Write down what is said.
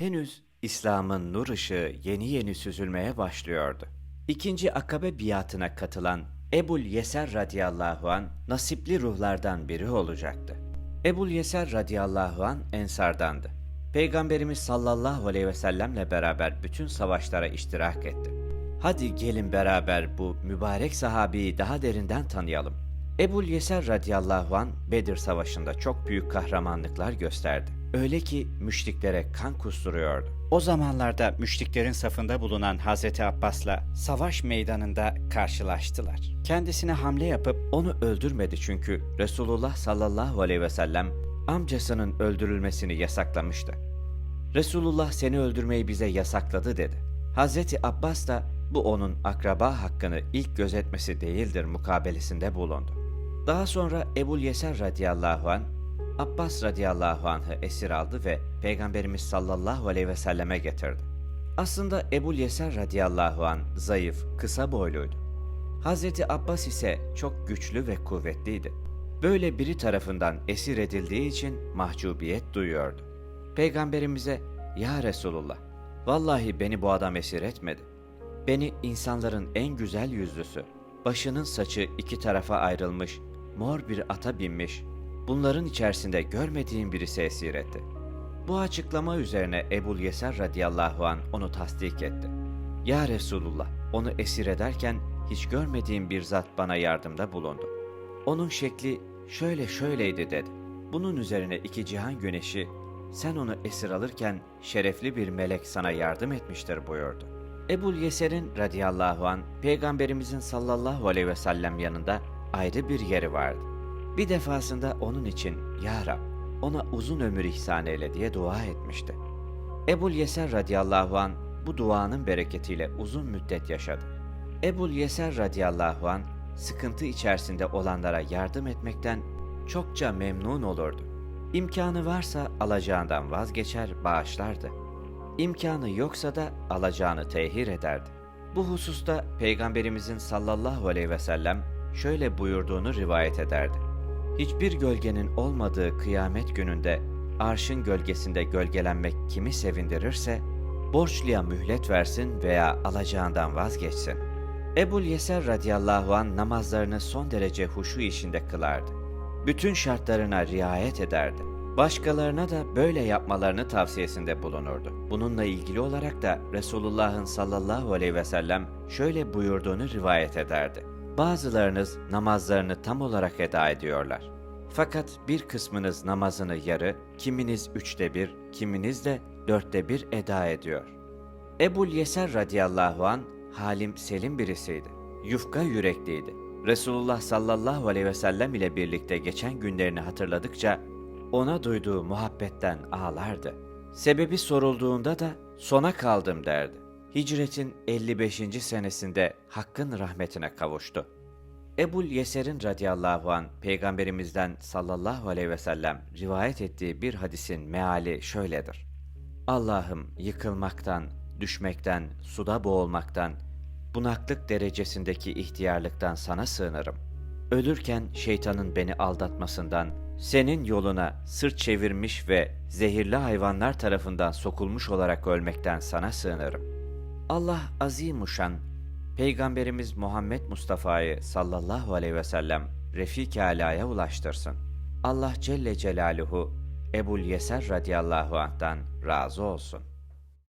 Henüz İslam'ın nur ışığı yeni yeni süzülmeye başlıyordu. İkinci akabe biatına katılan Ebul Yeser radıyallahu an nasipli ruhlardan biri olacaktı. Ebul Yeser radıyallahu an ensardandı. Peygamberimiz sallallahu aleyhi ve sellemle beraber bütün savaşlara iştirak etti. Hadi gelin beraber bu mübarek sahabeyi daha derinden tanıyalım. Ebul Yeser radıyallahu an Bedir Savaşı'nda çok büyük kahramanlıklar gösterdi. Öyle ki müşriklere kan kusturuyordu. O zamanlarda müşriklerin safında bulunan Hazreti Abbas'la savaş meydanında karşılaştılar. Kendisine hamle yapıp onu öldürmedi çünkü Resulullah sallallahu aleyhi ve sellem amcasının öldürülmesini yasaklamıştı. Resulullah seni öldürmeyi bize yasakladı dedi. Hazreti Abbas da bu onun akraba hakkını ilk gözetmesi değildir mukabelesinde bulundu. Daha sonra Ebul Yeser radıyallahu an Abbas radıyallahu anh'ı esir aldı ve Peygamberimiz sallallahu aleyhi ve selleme getirdi. Aslında Ebul Yeser radıyallahu an zayıf, kısa boyluydu. Hazreti Abbas ise çok güçlü ve kuvvetliydi. Böyle biri tarafından esir edildiği için mahcubiyet duyuyordu. Peygamberimize, Ya Resulullah, vallahi beni bu adam esir etmedi. Beni insanların en güzel yüzlüsü, başının saçı iki tarafa ayrılmış, mor bir ata binmiş, bunların içerisinde görmediğim birisi esir etti. Bu açıklama üzerine Ebul Yeser radıyallahu an onu tasdik etti. Ya Resulullah, onu esir ederken hiç görmediğim bir zat bana yardımda bulundu. Onun şekli şöyle şöyleydi dedi. Bunun üzerine iki cihan güneşi, sen onu esir alırken şerefli bir melek sana yardım etmiştir buyurdu. Ebul Yeser'in radıyallahu an peygamberimizin sallallahu aleyhi ve sellem yanında ayrı bir yeri vardı. Bir defasında onun için Ya Rab ona uzun ömür ihsan eyle diye dua etmişti. Ebul Yeser radıyallahu an bu duanın bereketiyle uzun müddet yaşadı. Ebul Yeser radıyallahu an sıkıntı içerisinde olanlara yardım etmekten çokça memnun olurdu. İmkanı varsa alacağından vazgeçer, bağışlardı. İmkanı yoksa da alacağını tehir ederdi. Bu hususta Peygamberimizin sallallahu aleyhi ve sellem şöyle buyurduğunu rivayet ederdi. Hiçbir gölgenin olmadığı kıyamet gününde arşın gölgesinde gölgelenmek kimi sevindirirse, borçluya mühlet versin veya alacağından vazgeçsin. Ebul Yeser radıyallahu an namazlarını son derece huşu içinde kılardı. Bütün şartlarına riayet ederdi. Başkalarına da böyle yapmalarını tavsiyesinde bulunurdu. Bununla ilgili olarak da Resulullah'ın sallallahu aleyhi ve sellem şöyle buyurduğunu rivayet ederdi. Bazılarınız namazlarını tam olarak eda ediyorlar. Fakat bir kısmınız namazını yarı, kiminiz üçte bir, kiminiz de dörtte bir eda ediyor. Ebul Yeser radıyallahu an halim selim birisiydi. Yufka yürekliydi. Resulullah sallallahu aleyhi ve sellem ile birlikte geçen günlerini hatırladıkça ona duyduğu muhabbetten ağlardı. Sebebi sorulduğunda da sona kaldım derdi. Hicretin 55. senesinde Hakk'ın rahmetine kavuştu. Ebul Yeser'in radıyallahu an peygamberimizden sallallahu aleyhi ve sellem rivayet ettiği bir hadisin meali şöyledir. Allah'ım yıkılmaktan, düşmekten, suda boğulmaktan, bunaklık derecesindeki ihtiyarlıktan sana sığınırım. Ölürken şeytanın beni aldatmasından, senin yoluna sırt çevirmiş ve zehirli hayvanlar tarafından sokulmuş olarak ölmekten sana sığınırım. Allah azimuşan, Peygamberimiz Muhammed Mustafa'yı sallallahu aleyhi ve sellem Refik-i Ala'ya ulaştırsın. Allah Celle Celaluhu Ebul Yeser radıyallahu anh'tan razı olsun.''